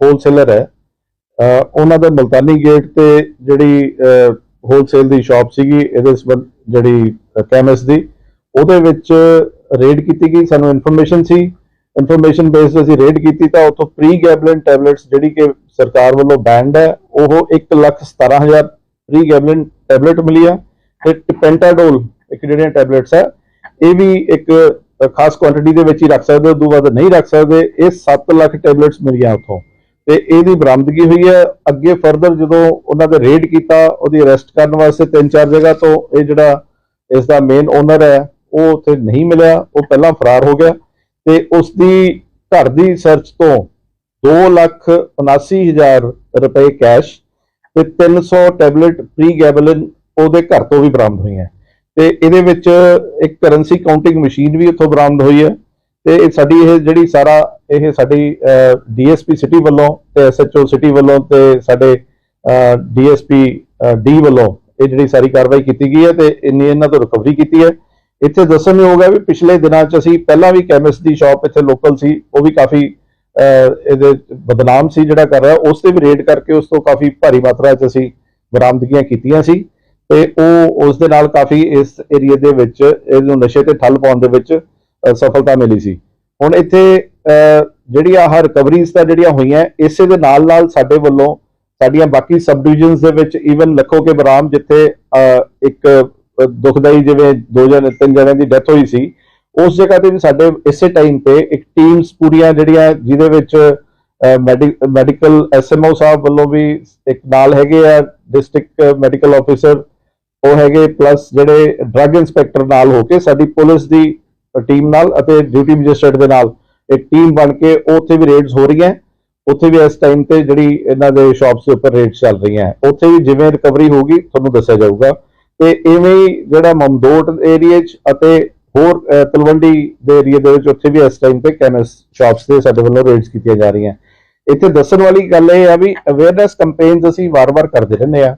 Wholesaler ਹੈ ਉਹਨਾਂ ਦੇ ਮਲਤਾਨੀ ਗੇਟ ਤੇ ਜਿਹੜੀ ਹੋਲਸੇਲ ਦੀ ਸ਼ਾਪ ਸੀਗੀ, ਇਹਦੇ ਸੰਬੰਧ ਜਿਹੜੀ ਕੈਮਿਸਟ ਦੀ, ਉਹਦੇ ਵਿੱਚ ਰੇਡ ਕੀਤੀ ਗਈ, ਸਾਨੂੰ ਇਨਫੋਰਮੇਸ਼ਨ ਸੀ। ਇਨਫੋਰਮੇਸ਼ਨ ਬੇਸ ਅਸੀਂ ਰੇਡ ਕੀਤੀ ਤਾਂ ਉੱਥੋਂ ਪ੍ਰੀ ਗੈਬਲਿਨ ਟੈਬਲੇਟਸ ਜਿਹੜੀ ਕਿ ਸਰਕਾਰ ਵੱਲੋਂ ਬੈਂਡ ਹੈ, ਉਹ 117000 ਪ੍ਰੀ ਗੈਬਲਿਨ ਟੈਬਲੇਟ ਮਿਲੀ ਆ। ਤੇ ਪੈਂਟਾਡੋਲ ਇੱਕ ਜਿਹੜੀਆਂ ਟੈਬਲੇਟਸ ਹੈ ਇਹ ਵੀ ਇੱਕ ਖਾਸ ਕੁਆਂਟੀਟੀ ਦੇ ਵਿੱਚ ਹੀ ਰੱਖ ਸਕਦੇ ਹੋ, ਉਦੋਂ ਬਾਅਦ ਨਹੀਂ ਰੱਖ ਸਕਦੇ, ਇਹ 7 ਲੱਖ ਟੈਬਲੇਟਸ ਮਿਲੀਆਂ ਉੱਥੋਂ। ਤੇ ਇਹਦੀ ਬਰਾਮਦਗੀ ਹੋਈ ਹੈ। ਅੱਗੇ ਫਰਦਰ ਜਦੋਂ ਉਹਨਾਂ ਦੇ ਰੇਡ ਕੀਤਾ, ਉਹਦੀ ਅਰੈਸਟ ਕਰਨ ਵਾਸਤੇ ਤਿੰਨ ਚਾਰ ਜਗ੍ਹਾ ਤੋਂ ਇਹ ਜਿਹੜਾ ਇਸ ਦਾ ਮੇਨ ਓਨਰ ਹੈ, ਉਹ ਉੱਥੇ ਨਹੀਂ ਮਿਲਿਆ। ਉਹ ਪਹਿਲਾਂ ਫਰਾਰ ਹੋ ਗਿਆ ਤੇ ਉਸ ਦੀ ਘਰ ਦੀ ਸਰਚ ਤੋਂ 279000 ਰੁਪਏ ਕੈਸ਼ ਤੇ 300 ਟੈਬਲੇਟ ਪ੍ਰੀ ਗੈਬਲਿਨ ਉਹਦੇ ਘਰ ਤੋਂ ਵੀ ਬਰਾਮਦ ਹੋਈਆਂ। ਤੇ ਇਹਦੇ ਵਿੱਚ ਇੱਕ ਕਰੰਸੀ ਕਾਊਂਟਿੰਗ ਮਸ਼ੀਨ ਵੀ ਉੱਥੋਂ ਬਰਾਮਦ ਹੋਈ ਹੈ। ਤੇ ਇਹ ਸਾਡੀ ਇਹ ਜਿਹੜੀ ਸਾਰਾ ਇਹ ਸਾਡੀ ਡੀਐਸਪੀ ਸਿਟੀ ਵੱਲੋਂ ਤੇ ਐਸਐਚਓ ਸਿਟੀ ਵੱਲੋਂ ਤੇ ਸਾਡੇ ਡੀਐਸਪੀ ਡੀ ਵੱਲੋਂ ਇਹ ਜਿਹੜੀ ਸਾਰੀ ਕਾਰਵਾਈ ਕੀਤੀ ਗਈ ਹੈ ਤੇ ਇੰਨੀ ਇਹਨਾਂ ਤੋਂ ਰਿਕਵਰੀ ਕੀਤੀ ਹੈ। ਇੱਥੇ ਦੱਸਣਯੋਗ ਹੈ ਵੀ ਪਿਛਲੇ ਦਿਨਾਂ 'ਚ ਅਸੀਂ ਪਹਿਲਾਂ ਵੀ ਕੈਮਿਸਟ ਦੀ ਸ਼ਾਪ ਇੱਥੇ ਲੋਕਲ ਸੀ, ਉਹ ਵੀ ਕਾਫੀ ਇਹਦੇ ਬਦਨਾਮ ਸੀ ਜਿਹੜਾ ਕਰ ਰਿਹਾ, ਉਸ ਤੇ ਵੀ ਰੇਡ ਕਰਕੇ ਉਸ ਤੋਂ ਕਾਫੀ ਭਾਰੀ ਮਾਤਰਾ 'ਚ ਅਸੀਂ ਬਰਾਮਦਗੀਆਂ ਕੀਤੀਆਂ ਸੀ ਤੇ ਉਹ ਉਸ ਦੇ ਨਾਲ ਕਾਫੀ ਇਸ ਏਰੀਆ ਦੇ ਵਿੱਚ, ਇਹਨੂੰ ਨਸ਼ੇ ਤੇ ਠੱਲ ਪਾਉਣ ਦੇ ਵਿੱਚ ਸਫਲਤਾ ਮਿਲੀ ਸੀ। ਹੁਣ ਇੱਥੇ ਅ, ਜਿਹੜੀ ਆਹ ਰਿਕਵਰੀਜ਼ ਤਾਂ ਜਿਹੜੀਆਂ ਹੋਈਆਂ ਇਸੇ ਦੇ ਨਾਲ ਨਾਲ ਸਾਡੇ ਵੱਲੋਂ ਸਾਡੀਆਂ ਬਾਕੀ ਸਬ ਡਿਵੀਜ਼ਨਸ ਦੇ ਵਿੱਚ ਈਵਨ ਲੱਖੋ ਕੇ ਬਰਾਮ ਜਿੱਥੇ ਇੱਕ ਦੁਖਦਾਈ ਜਿਵੇਂ ਦੋ ਜਣੇ ਤਿੰਨ ਜਣਿਆਂ ਦੀ ਡੈਥ ਹੋਈ ਸੀ ਉਸ ਜਗ੍ਹਾ ਤੇ ਵੀ ਸਾਡੇ ਇਸੇ ਟਾਈਮ ਤੇ ਇੱਕ ਟੀਮਸ ਪੂਰੀਆਂ ਜਿਹੜੀਆਂ ਜਿਹਦੇ ਵਿੱਚ ਮੈਡੀਕਲ ਐਸਐਮਓ ਸਾਹਿਬ ਵੱਲੋਂ ਵੀ ਇੱਕ ਨਾਲ ਹੈਗੇ ਆ ਡਿਸਟ੍ਰਿਕਟ ਮੈਡੀਕਲ ਆਫੀਸਰ ਉਹ ਹੈਗੇ ਪਲੱਸ ਜਿਹੜੇ ਡਰੱਗ ਇਨਸਪੈਕਟਰ ਨਾਲ ਹੋ ਕੇ ਸਾਡੀ ਪੁਲਿਸ ਦੀ ਟੀਮ ਨਾਲ ਅਤੇ ਡਿਊਟੀ ਮੈਜਿਸਟਰੇਟ ਦੇ ਨਾਲ। ਇੱਕ ਟੀਮ ਬਣ ਕੇ ਉਹ ਉੱਥੇ ਵੀ ਰੇਡਸ ਹੋ ਰਹੀਆਂ। ਉੱਥੇ ਵੀ ਇਸ ਟਾਈਮ ਤੇ ਜਿਹੜੀ ਇਹਨਾਂ ਦੇ ਸ਼ਾਪਸ ਦੇ ਉੱਪਰ ਰੇਡਸ ਚੱਲ ਰਹੀਆਂ। ਉੱਥੇ ਵੀ ਜਿਵੇਂ ਰਿਕਵਰੀ ਹੋਊਗੀ, ਤੁਹਾਨੂੰ ਦੱਸਿਆ ਜਾਊਗਾ। ਤੇ ਇਵੇਂ ਹੀ ਜਿਹੜਾ ਮਮਦੋਟ ਏਰੀਆ 'ਚ ਅਤੇ ਹੋਰ ਤਲਵੰਡੀ ਦੇ ਏਰੀਆ ਦੇ ਵਿੱਚ ਉੱਥੇ ਵੀ ਇਸ ਟਾਈਮ ਤੇ ਕੈਮਿਸ ਸ਼ਾਪਸ ਤੇ ਸਾਡੇ ਵੱਲੋਂ ਰੇਡਸ ਕੀਤੀਆਂ ਜਾ ਰਹੀਆਂ। ਇੱਥੇ ਦੱਸਣ ਵਾਲੀ ਗੱਲ ਇਹ ਆ ਵੀ ਅਵੇਅਰਨੈਸ ਕੈਂਪੇਨਸ ਅਸੀਂ ਵਾਰ-ਵਾਰ ਕਰਦੇ ਰਹਿੰਦੇ ਆ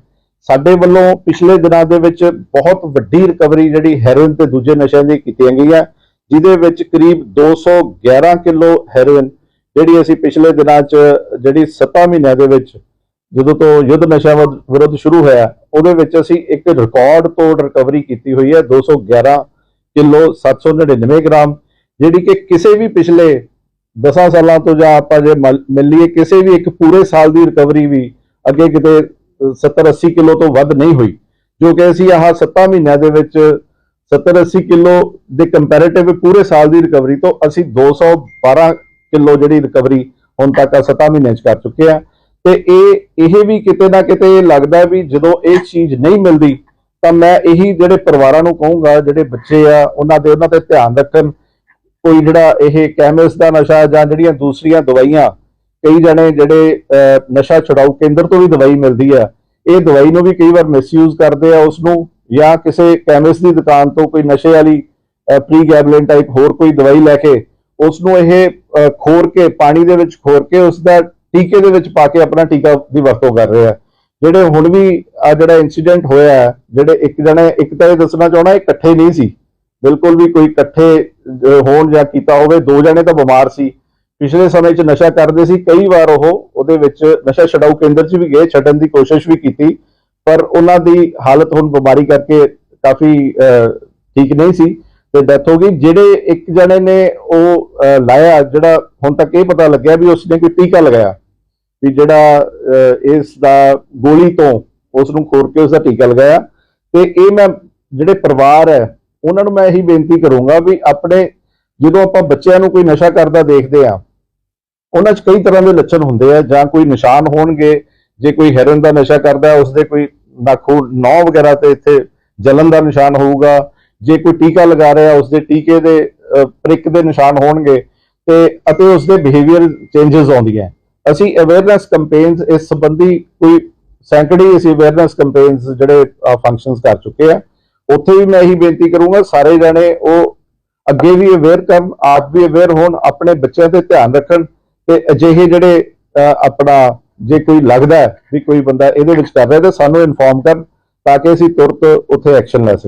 ਸਾਡੇ ਵੱਲੋਂ ਪਿਛਲੇ ਦਿਨਾਂ ਦੇ ਵਿੱਚ ਬਹੁਤ ਵੱਡੀ ਰਿਕਵਰੀ ਜਿਹੜੀ ਹੈਰੋਇਨ ਤੇ ਦੂਜੇ ਨਸ਼ਿਆਂ ਦੀ ਕੀਤੀਆਂ ਗਈਆਂ। ਜਿਹਦੇ ਵਿੱਚ ਕਰੀਬ 211 ਕਿਲੋ ਹੈਰੋਇਨ ਜਿਹੜੀ ਅਸੀਂ ਪਿਛਲੇ ਦਿਨਾਂ 'ਚ ਜਿਹੜੀ 7 ਮਹੀਨਿਆਂ ਦੇ ਵਿੱਚ ਜਦੋਂ ਤੋਂ ਯੁੱਧ ਨਸ਼ਾ ਵਿਰੁੱਧ- ਸ਼ੁਰੂ ਹੋਇਆ, ਉਹਦੇ ਵਿੱਚ ਅਸੀਂ ਇੱਕ ਰਿਕਾਰਡ ਤੋੜ ਰਿਕਵਰੀ ਕੀਤੀ ਹੋਈ ਹੈ 211 ਕਿਲੋ 799 ਗ੍ਰਾਮ, ਜਿਹੜੀ ਕਿ ਕਿਸੇ ਵੀ ਪਿਛਲੇ 10 ਸਾਲਾਂ ਤੋਂ ਜਾਂ ਆਪਾਂ ਜੇ ਮਲ- ਮਿਲ ਲਈਏ, ਕਿਸੇ ਵੀ ਇੱਕ ਪੂਰੇ ਸਾਲ ਦੀ ਰਿਕਵਰੀ ਵੀ ਅੱਗੇ ਕਿਤੇ 70 80 ਕਿਲੋ ਤੋਂ ਵੱਧ ਨਹੀਂ ਹੋਈ, ਜੋ ਕਿ ਅਸੀਂ ਆਹ 7 ਮਹੀਨਿਆਂ ਦੇ ਵਿੱਚ 70 80 ਕਿਲੋ ਦੇ ਕੰਪੈਰੀਟਿਵ ਪੂਰੇ ਸਾਲ ਦੀ ਰਿਕਵਰੀ ਤੋਂ ਅਸੀਂ 212 ਕਿਲੋ ਜਿਹੜੀ ਰਿਕਵਰੀ ਹੁਣ ਤੱਕ 7 ਮਹੀਨਿਆਂ 'ਚ ਕਰ ਚੁੱਕੇ ਆ ਤੇ ਇਹ ਇਹ ਵੀ ਕਿਤੇ ਨਾ ਕਿਤੇ ਲੱਗਦਾ ਵੀ ਜਦੋਂ ਇਹ ਚੀਜ਼ ਨਹੀਂ ਮਿਲਦੀ, ਤਾਂ ਮੈਂ ਇਹੀ ਜਿਹੜੇ ਪਰਿਵਾਰਾਂ ਨੂੰ ਕਹੂੰਗਾ, ਜਿਹੜੇ ਬੱਚੇ ਆ, ਉਹਨਾਂ ਦੇ, ਉਹਨਾਂ ਤੇ ਧਿਆਨ ਰੱਖਣ। ਕੋਈ ਜਿਹੜਾ ਇਹ ਕੈਮਿਸ ਦਾ ਨਸ਼ਾ ਜਾਂ ਜਿਹੜੀਆਂ ਦੂਸਰੀਆਂ ਦਵਾਈਆਂ, ਕਈ ਜਣੇ ਜਿਹੜੇ ਨਸ਼ਾ ਛੁਡਾਊ ਕੇਂਦਰ ਤੋਂ ਵੀ ਦਵਾਈ ਮਿਲਦੀ ਆ, ਇਹ ਦਵਾਈ ਨੂੰ ਵੀ ਕਈ ਵਾਰ ਮਿਸਯੂਜ਼ ਕਰਦੇ ਆ ਉਸ ਨੂੰ ਜਾਂ ਕਿਸੇ ਕੈਮਿਸਟ ਦੀ ਦੁਕਾਨ ਤੋਂ ਕੋਈ ਨਸ਼ੇ ਵਾਲੀ ਪ੍ਰੀ ਗੈਬਲਿਨ ਟਾਈਪ ਹੋਰ ਕੋਈ ਦਵਾਈ ਲੈ ਕੇ ਉਸ ਨੂੰ ਇਹ ਖੋਰ ਕੇ, ਪਾਣੀ ਦੇ ਵਿੱਚ ਖੋਰ ਕੇ ਉਸ ਦਾ ਟੀਕੇ ਦੇ ਵਿੱਚ ਪਾ ਕੇ ਆਪਣਾ ਟੀਕਾ ਦੀ ਵਰਤੋਂ ਕਰ ਰਿਹਾ ਜਿਹੜੇ ਹੁਣ ਵੀ ਆ ਜਿਹੜਾ ਇਨਸੀਡੈਂਟ ਹੋਇਆ ਜਿਹੜੇ ਇੱਕ ਜਣੇ, ਇੱਕ ਤਾਂ ਇਹ ਦੱਸਣਾ ਚਾਹਣਾ ਇਹ ਇਕੱਠੇ ਨਹੀਂ ਸੀ। ਬਿਲਕੁਲ ਵੀ ਕੋਈ ਇਕੱਠੇ ਹੋਣ ਜਾਂ ਕੀਤਾ ਹੋਵੇ, ਦੋ ਜਣੇ ਤਾਂ ਬਿਮਾਰ ਸੀ। ਪਿਛਲੇ ਸਮੇਂ 'ਚ ਨਸ਼ਾ ਕਰਦੇ ਸੀ, ਕਈ ਵਾਰ ਉਹ ਉਹਦੇ ਵਿੱਚ ਨਸ਼ਾ ਛਡਾਊ ਕੇਂਦਰ 'ਚ ਵੀ ਗਏ, ਛੱਡਣ ਦੀ ਕੋਸ਼ਿਸ਼ ਵੀ ਕੀਤੀ। ਪਰ ਉਹਨਾਂ ਦੀ ਹਾਲਤ ਹੁਣ ਬਿਮਾਰੀ ਕਰਕੇ ਕਾਫੀ ਠੀਕ ਨਹੀਂ ਸੀ ਤੇ ਡੈਥ ਹੋ ਗਈ। ਜਿਹੜੇ ਇੱਕ ਜਣੇ ਨੇ ਉਹ ਲਾਇਆ ਜਿਹੜਾ ਹੁਣ ਤੱਕ ਇਹ ਪਤਾ ਲੱਗਿਆ ਵੀ ਉਸਨੇ ਕੋਈ ਟੀਕਾ ਲਗਾਇਆ ਵੀ ਜਿਹੜਾ ਅਹ, ਇਸ ਦਾ ਗੋਲੀ ਤੋਂ ਉਸ ਨੂੰ ਖੋਰ ਕੇ ਉਸ ਦਾ ਟੀਕਾ ਲਗਾਇਆ। ਤੇ ਇਹ ਮੈਂ ਜਿਹੜੇ ਪਰਿਵਾਰ ਹੈ ਉਹਨਾਂ ਨੂੰ ਮੈਂ ਇਹੀ ਬੇਨਤੀ ਕਰੂੰਗਾ ਵੀ ਆਪਣੇ ਜਦੋਂ ਆਪਾਂ ਬੱਚਿਆਂ ਨੂੰ ਕੋਈ ਨਸ਼ਾ ਕਰਦਾ ਦੇਖਦੇ ਆ ਉਹਨਾਂ 'ਚ ਕਈ ਤਰ੍ਹਾਂ ਦੇ ਲੱਛਣ ਹੁੰਦੇ ਆ ਜਾਂ ਕੋਈ ਨਿਸ਼ਾਨ ਹੋਣਗੇ ਜੇ ਕੋਈ ਹੈਰਨ ਦਾ ਨਸ਼ਾ ਕਰਦਾ ਹੈ, ਉਸਦੇ ਕੋਈ ਨਾਖੂ ਨੌ ਵਗੈਰਾ ਤੇ ਇੱਥੇ ਜਲਨ ਦਾ ਨਿਸ਼ਾਨ ਹੋਊਗਾ। ਜੇ ਕੋਈ ਟੀਕਾ ਲਗਾ ਰਿਹਾ ਉਸਦੇ ਟੀਕੇ ਦੇ ਪ੍ਰਿਕ ਦੇ ਨਿਸ਼ਾਨ ਹੋਣਗੇ ਤੇ ਅਤੇ ਉਸਦੇ ਬਿਹੇਵੀਅਰ ਚੇਂਜਸ ਆਉਂਦੀਆਂ ਅਸੀਂ ਅਵੇਅਰਨੈਸ ਕੈਂਪੇਨਸ ਇਸ ਸੰਬੰਧੀ ਕੋਈ ਸੈਂਕੜੀ ਅਸੀਂ ਅਵੇਅਰਨੈਸ ਕੈਂਪੇਨਸ ਜਿਹੜੇ ਫੰਕਸ਼ਨਸ ਕਰ ਚੁੱਕੇ ਆ ਉੱਥੇ ਵੀ ਮੈਂ ਇਹੀ ਬੇਨਤੀ ਕਰੂੰਗਾ ਸਾਰੇ ਜਣੇ ਉਹ ਅੱਗੇ ਵੀ ਅਵੇਅਰ ਕਰਨ ਆਪ ਵੀ ਅਵੇਅਰ ਹੋਣ ਆਪਣੇ ਬੱਚਿਆਂ ਤੇ ਧਿਆਨ ਰੱਖਣ ਤੇ ਅਜਿਹੇ ਜਿਹੜੇ ਆਪਣਾ ਜੇ ਕੋਈ ਲੱਗਦਾ ਵੀ ਕੋਈ ਬੰਦਾ ਇਹਦੇ ਵਿੱਚ ਕਰ ਰਿਹਾ ਤਾਂ ਸਾਨੂੰ ਇਨਫੋਰਮ ਕਰਨ ਤਾਂ ਕਿ ਅਸੀਂ ਤੁਰਤ ਉੱਥੇ ਐਕਸ਼ਨ ਲੈ ਸਕੀਏ।